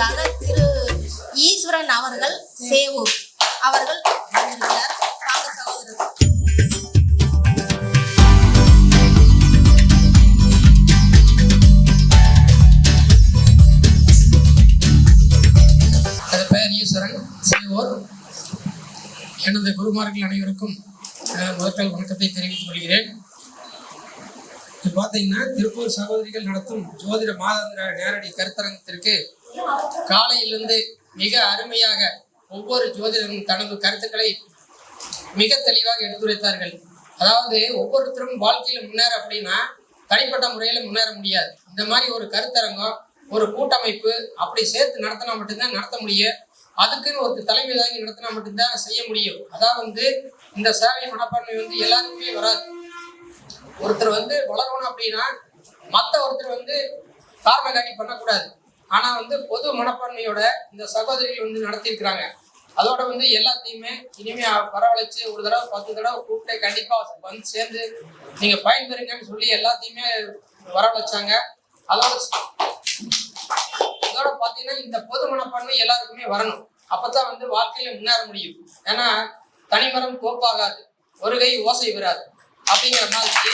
செய்வதற்காக திரு ஈஸ்வரன் அவர்கள் சேவு அவர்கள் வந்திருக்கிறார். வாங்க ஈஸ்வரன் செய்வோர் எனது குருமார்கள் அனைவருக்கும் முதற்கல் வணக்கத்தை தெரிவித்துக் கொள்கிறேன். பார்த்தீங்கன்னா திருப்பூர் சகோதரிகள் நடத்தும் ஜோதிட மாதாந்திர நேரடி கருத்தரங்கத்திற்கு காலையிலிருந்து மிக அருமையாக ஒவ்வொரு ஜோதிடரும் தனது கருத்துக்களை மிக தெளிவாக எடுத்துரைத்தார்கள். அதாவது ஒவ்வொருத்தரும் வாழ்க்கையில முன்னேற அப்படின்னா தனிப்பட்ட முறையில முன்னேற முடியாது. இந்த மாதிரி ஒரு கருத்தரங்கம் ஒரு கூட்டமைப்பு அப்படி சேர்த்து நடத்தினா மட்டும்தான் நடத்த முடியும். அதுக்குன்னு ஒரு தலைமை தாங்கி நடத்தினா மட்டும்தான் செய்ய முடியும். அதாவது வந்து இந்த சேவை மனப்பான்மை வந்து எல்லாருக்குமே வராது. ஒருத்தர் வந்து வளரணும் அப்படின்னா மற்ற ஒருத்தர் வந்து காரணம் காட்டி பண்ணக்கூடாது. ஆனா வந்து பொது மனப்பான்மையோட இந்த சகோதரிகள் வந்து நடத்தியிருக்கிறாங்க. அதோட வந்து எல்லாத்தையுமே இனிமே வரவழைச்சு ஒரு தடவை பத்து தடவை கூப்பிட்டு கண்டிப்பா வந்து சேர்ந்து நீங்க பயன்பெறுங்கன்னு சொல்லி எல்லாத்தையுமே வரவழைச்சாங்க அதோட அதோட பாத்தீங்கன்னா இந்த பொது மனப்பான்மை எல்லாருக்குமே வரணும். அப்பதான் வந்து வாழ்க்கையில முன்னேற முடியும். ஏன்னா தனிமரம் கோப்பாகாது. ஒரு கை ஓசை விராது. அப்படிங்கிற மாதிரி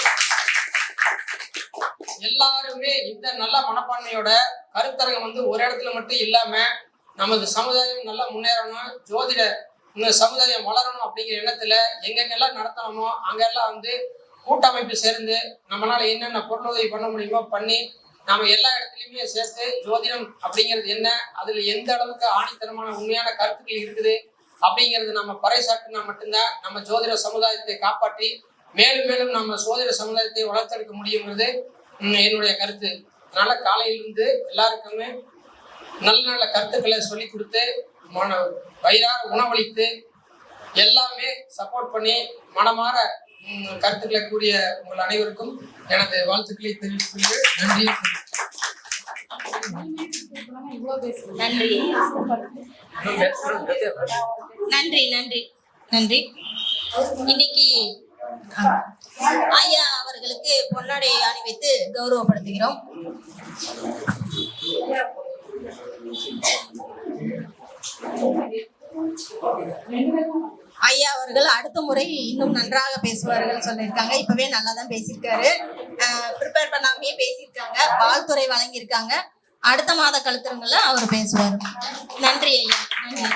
எல்லாருமே இந்த நல்ல மனப்பான்மையோட கருத்தரங்கம் வந்து ஒரு இடத்துல மட்டும் இல்லாம நமது சமுதாயம் நல்லா முன்னேறணும் ஜோதிட இந்த சமுதாயம் வளரணும் அப்படிங்கிற எண்ணத்துல எங்கெங்கெல்லாம் நடத்தணுமோ அங்கெல்லாம் வந்து கூட்டமைப்பு சேர்ந்து நம்மளால என்னென்ன பொருளுதவி பண்ண முடியுமோ பண்ணி நாம எல்லா இடத்துலையுமே சேர்த்து ஜோதிடம் அப்படிங்கிறது என்ன அதுல எந்த அளவுக்கு ஆணித்தனமான உண்மையான கருத்துக்கள் இருக்குது அப்படிங்கிறது நம்ம பறைசாட்டினா மட்டும்தான் நம்ம ஜோதிட சமுதாயத்தை காப்பாற்றி மேலும் மேலும் நம்ம ஜோதிட சமுதாயத்தை வளர்த்தெடுக்க முடியுங்கிறது என்னுடைய கருத்து. அதனால காலையிலிருந்து எல்லாருக்குமே நல்ல நல்ல கருத்துக்களை சொல்லி கொடுத்து மன வயிறார உணவளித்து எல்லாமே சப்போர்ட் பண்ணி மனமாற கருத்துக்களை கூடிய உங்கள் அனைவருக்கும் எனது வாழ்த்துக்களை தெரிவித்துக் கொள்கிறேன். நன்றி. நன்றி. நன்றி நன்றி. நன்றி. இன்னைக்கு ஐயா அவர்களுக்கு பொன்னாடை அணிவித்து கௌரவப்படுத்துகிறோம். ஐயா அவர்கள் அடுத்த முறை இன்னும் நன்றாக பேசுவார்கள் சொல்லியிருக்காங்க. இப்பவே நல்லா தான் பேசியிருக்காரு ப்ரிப்பேர் பண்ணாமே பேசியிருக்காங்க. வாழ்த்துறை வழங்கியிருக்காங்க. அடுத்த மாத கழுத்துறங்கள்ல அவர் பேசுவார். நன்றி ஐயா. நன்றி.